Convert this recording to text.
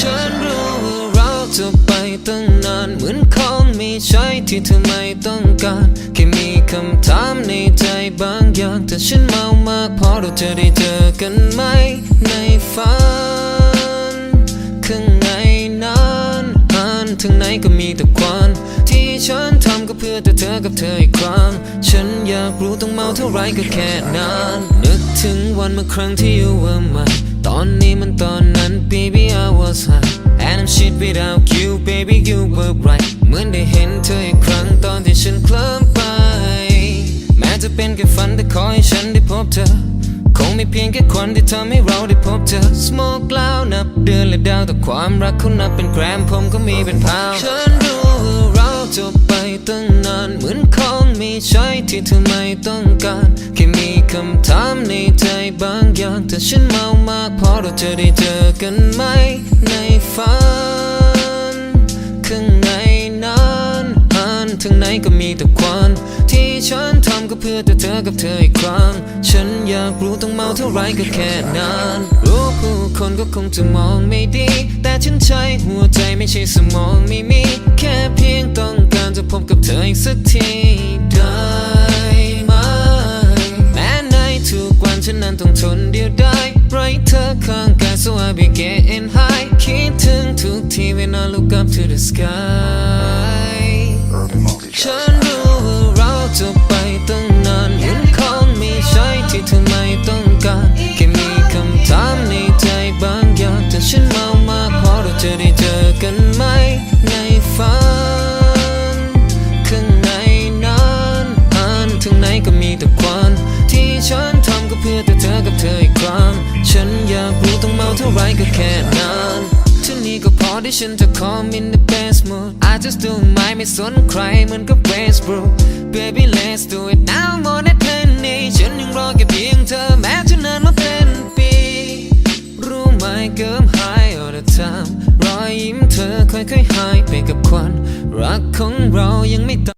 ฉันรู้ว่าเราจะไปตั้งนาน เหมือนของมีใช้ที่เธอไม่ต้องการ แค่มีคำถามในใจบางอย่างแต่ฉันเมามากพอเราจะได้เจอกันไหมในฝันข้างในนั้นอันทั้งในก็มีแต่ควันที่ฉันทำก็เพื่อแต่เธอกับเธออีกครั้ง ฉันอยากรู้ต้องเมาเท่าไรก็แค่นานนึกถึงวันเมื่อครั้งที่อยู่ว่หม่ตอนนี้ without you baby you were right เหมือนได้เห็นเธออีกครั้งตอนที่ฉันเคลิ้มไป แม้จะเป็นแค่ฝันแต่ขอให้ฉันได้พบเธอ คงไม่เพียงแค่ควันที่ทำให้เราได้พบเธอ Smoke แล้วนับเดือนและดาวแต่ความรักเขานับเป็นแกรมผมก็มีเป็นพาวฉันรู้ว่าเราจบไปตั้งนานเหมือนของไม่ใช่ที่เธอไม่ต้องการแค่มีคำถามในใจบางอย่างแต่ฉันเมามากพอเราจะได้เจอกันไหมในฝัน หันถึงไหนก็มีแต่ควัน ที่ฉันทำก็เพื่อแต่เธอกับเธออีกครั้ง ฉันอยากรู้ต้องเมาเท่าไรก็แค่นั้นรู้ผู้คนก็คงจะมองไม่ดี แต่ฉันใช้หัวใจไม่ใช่สมองไม่มี แค่เพียงต้องการจะพบกับเธออีกสักทีได้ไหมแม้ในทุกวันฉันนั้นต้องทนเดียวได้ไรเธอข้างกาย so I be getting high คิดถึงทุกที when I look up to the sky ฉันรู้ว่าเราจะไปตั้งนานเห็นของไม่ใช่ที่เธอไม่ต้องการแค่มีคำถามในใจบางอย่างแต่ฉันเมามากพอเราจะได้เจอกันไหมในฝันข้างในนั้นหันถึงไหนก็มีแต่ควันที่ฉันทำก็เพื่อแต่เธอกับเธออีกครั้งฉันอยากรู้ต้องเมาเท่าไรก็แค่นั้น นี้ก็พอที่ฉันจะ come in the best mood I just do my ไม่สนใครเหมือนกับ Westbrook baby let's do it now more than penny ฉันยังรอแค่เพียงเธอแม้จะนานมาเป็นปี รู้ไหมเกิม high all the time รอยยิ้มเธอค่อยๆหายไปกับควัน รักของเรายังไม่ตาย